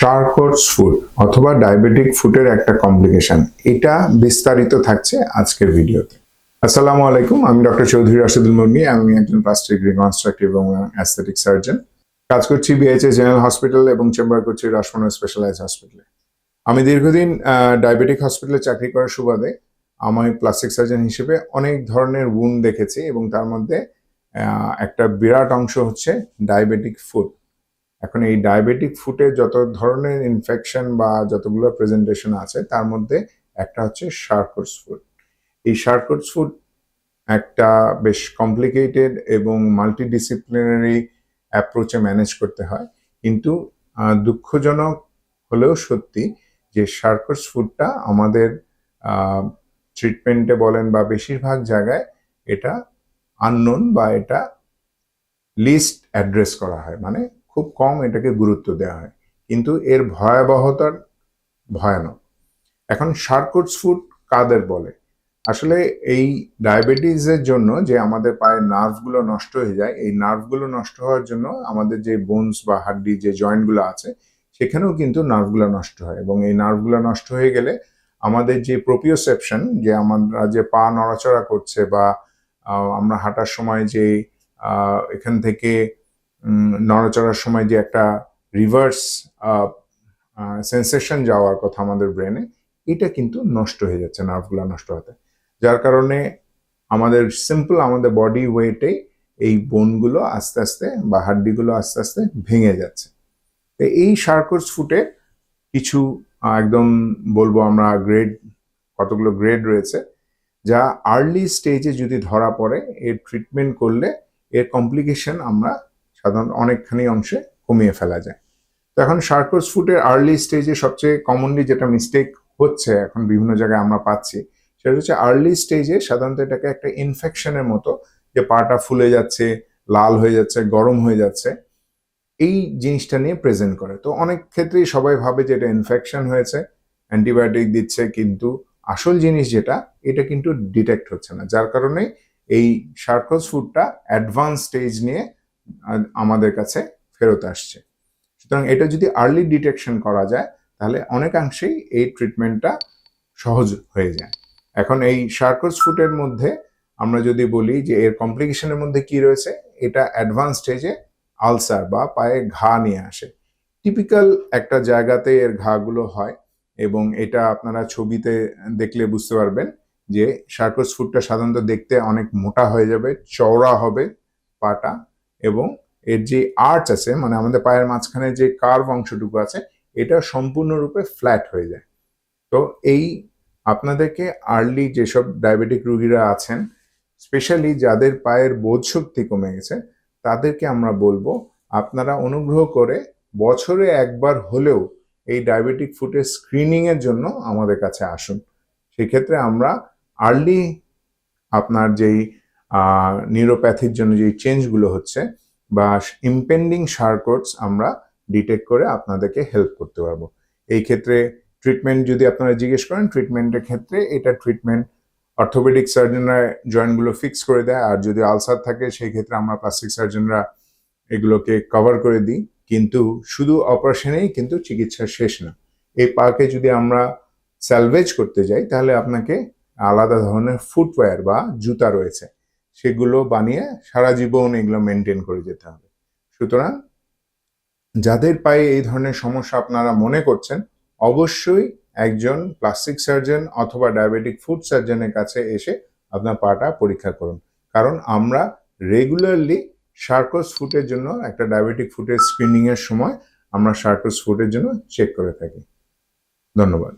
শার্কোটস food অথবা diabetic ফুডের একটা কমপ্লিকেশন এটা বিস্তারিত থাকছে আজকের ভিডিওতে। আসসালামু আলাইকুম, আমি ডক্টর চৌধুরী রাশিদুল মুর্মি, আমি একজন প্লাস্টিক রিকনস্ট্রাকটিভ এবং অ্যাস্থেটিক সার্জন কাজ করছি বিএইচএস জেনারেল হসপিটাল এবং চেম্বার করছি রাসমন স্পেশালাইজ হসপিটালে আমি দীর্ঘদিন ডায়াবেটিক হসপিটালে চাকরি করার সুবাদে আমি প্লাস্টিক সার্জন হিসেবে অনেক ধরনের উন দেখেছি এবং তার মধ্যে একটা বিরাট অংশ হচ্ছে ডায়াবেটিক ফুড এখন এই ডায়াবেটিক ফুডে যত ধরনের ইনফেকশন বা যতগুলো প্রেজেন্টেশন আছে, তার মধ্যে একটা হচ্ছে শার্কোটস ফুড এই শার্কোটস ফুড একটা বেশ কমপ্লিকেটেড এবং মাল্টিডিসিপ্লিনারি অ্যাপ্রোচে ম্যানেজ করতে হয়। কিন্তু দুঃখজনক হলেও সত্যি যে শার্কোটস ফুডটা আমাদের ট্রিটমেন্টে বলেন বা বেশিরভাগ জায়গায় এটা আননোন বা এটা লিস্ট অ্যাড্রেস করা হয়। মানে খুব কম এটাকে গুরুত্ব দেওয়া হয়। কিন্তু এর ভয়াবহতার ভয়ানক। এখন শার্কোটস ফুড কাদের বলে? আসলে এই ডায়াবেটিসের জন্য যে আমাদের পায়ের নার্ভগুলো নষ্ট হয়ে যায়, এই নার্ভগুলো নষ্ট হওয়ার জন্য আমাদের যে বোনস বা হাড্ডি যে জয়েন্টগুলো আছে, সেখানেও কিন্তু নার্ভগুলো নষ্ট হয়। এবং এই নার্ভগুলো নষ্ট হয়ে গেলে আমাদের যে প্রোপিওসেপশন যে আমরা যে পা নড়াচড়া করছে বা আমরা হাঁটার সময় যে এখান থেকে নড়াচড়ার সময় যে একটা রিভার্স সেন্সেশন যাওয়ার কথা আমাদের ব্রেনে এটা কিন্তু নষ্ট হয়ে যাচ্ছে নার্ভগুলো নষ্ট হতে। যার কারণে আমাদের সিম্পল আমাদের বডি ওয়েটে এই বোনগুলো আস্তে আস্তে বা হাড্ডিগুলো আস্তে আস্তে ভেঙে যাচ্ছে। তো এই শার্কোস ফুটে কিছু একদম বলব আমরা গ্রেড কতগুলো গ্রেড রয়েছে, যা আর্লি স্টেজে যদি ধরা পড়ে, এর ট্রিটমেন্ট করলে এর কমপ্লিকেশন আমরা সাধারণত অনেকখানি অংশে কমিয়ে ফেলা যায়। তো এখন শার্কোস ফুটের আর্লি স্টেজে সবচেয়ে কমনলি যেটা মিস্টেক হচ্ছে এখন বিভিন্ন জায়গায় আমরা পাচ্ছি, সেটা হচ্ছে আর্লি স্টেজে সাধারণত এটাকে একটা ইনফেকশনের মতো যে পাটা ফুলে যাচ্ছে, লাল হয়ে যাচ্ছে, গরম হয়ে যাচ্ছে, এই জিনিসটা নিয়ে প্রেজেন্ট করে। তো অনেক ক্ষেত্রেই সবাই ভাবে যে এটা ইনফেকশন হয়েছে অ্যান্টিবায়োটিক দিচ্ছে, কিন্তু আসল জিনিস যেটা, এটা কিন্তু ডিটেক্ট হচ্ছে না। যার কারণে এই শার্কোস ফুডটা অ্যাডভান্স স্টেজ নিয়ে আমাদের কাছে ফেরত আসছে। সুতরাং এটা যদি আর্লি ডিটেকশন করা যায়, তাহলে অনেকাংশেই এই ট্রিটমেন্টটা সহজ হয়ে যায়। এখন এই শার্কোস ফুটের মধ্যে আমরা যদি বলি যে এর কমপ্লিকেশনের মধ্যে কি রয়েছে, এটা অ্যাডভান্স স্টেজে আলসার বা পায়ে ঘা নিয়ে আসে। টিপিক্যাল একটা জায়গাতে এর ঘাগুলো হয় এবং এটা আপনারা ছবিতে দেখলে বুঝতে পারবেন যে শার্কোস ফুটটা সাধারণত দেখতে অনেক মোটা হয়ে যাবে, চওড়া হবে পাটা। এবং এর যে আর্চ আছে মানে আমাদের পায়ের মাঝখানে যে কার্ভ অংশটুকু আছে, এটা সম্পূর্ণরূপে ফ্ল্যাট হয়ে যায়। তো এই আপনাদেরকে আর্লি যেসব ডায়াবেটিক রুগীরা আছেন স্পেশালি যাদের পায়ের বোধ শক্তি কমে গেছে, তাদেরকে আমরা বলব, আপনারা অনুগ্রহ করে বছরে একবার হলেও এই ডায়াবেটিক ফুটের স্ক্রিনিং এর জন্য আমাদের কাছে আসুন। সেক্ষেত্রে আমরা আর্লি আপনার যেই নিউরোপ্যাথির জন্য যেই চেঞ্জগুলো হচ্ছে বা ইম্পেন্ডিং শার্কোটস আমরা ডিটেক্ট করে আপনাদেরকে হেল্প করতে পারব। এই ক্ষেত্রে ট্রিটমেন্ট যদি আপনারা জিজ্ঞেস করেন ট্রিটমেন্টের ক্ষেত্রে এটা ট্রিটমেন্ট অর্থোপেডিক সার্জনরা জয়েন্টগুলো ফিক্স করে দেয়। আর যদি আলসার থাকে, সেই ক্ষেত্রে আমরা প্লাস্টিক সার্জনরা এগুলোকে কভার করে দিই। কিন্তু শুধু অপারেশনেই কিন্তু চিকিৎসা শেষ না। এই পাকে যদি আমরা স্যালভেজ করতে যাই, তাহলে আপনাকে আলাদা ধরনের ফুটওয়্যার বা জুতা রয়েছে। সেগুলো বানিয়ে সারা জীবন এগুলো মেনটেন করে যেতে হবে। সুতরাং যাদের পায়ে এই ধরনের সমস্যা আপনারা মনে করছেন, অবশ্যই একজন প্লাস্টিক সার্জন অথবা ডায়াবেটিক ফুড সার্জনের কাছে এসে আপনার পাটা পরীক্ষা করুন। কারণ আমরা রেগুলারলি সার্কোস ফুটের জন্য একটা ডায়াবেটিক ফুটের স্ক্রিনিং এর সময় আমরা সার্কোস ফুটের জন্য চেক করে থাকি। ধন্যবাদ।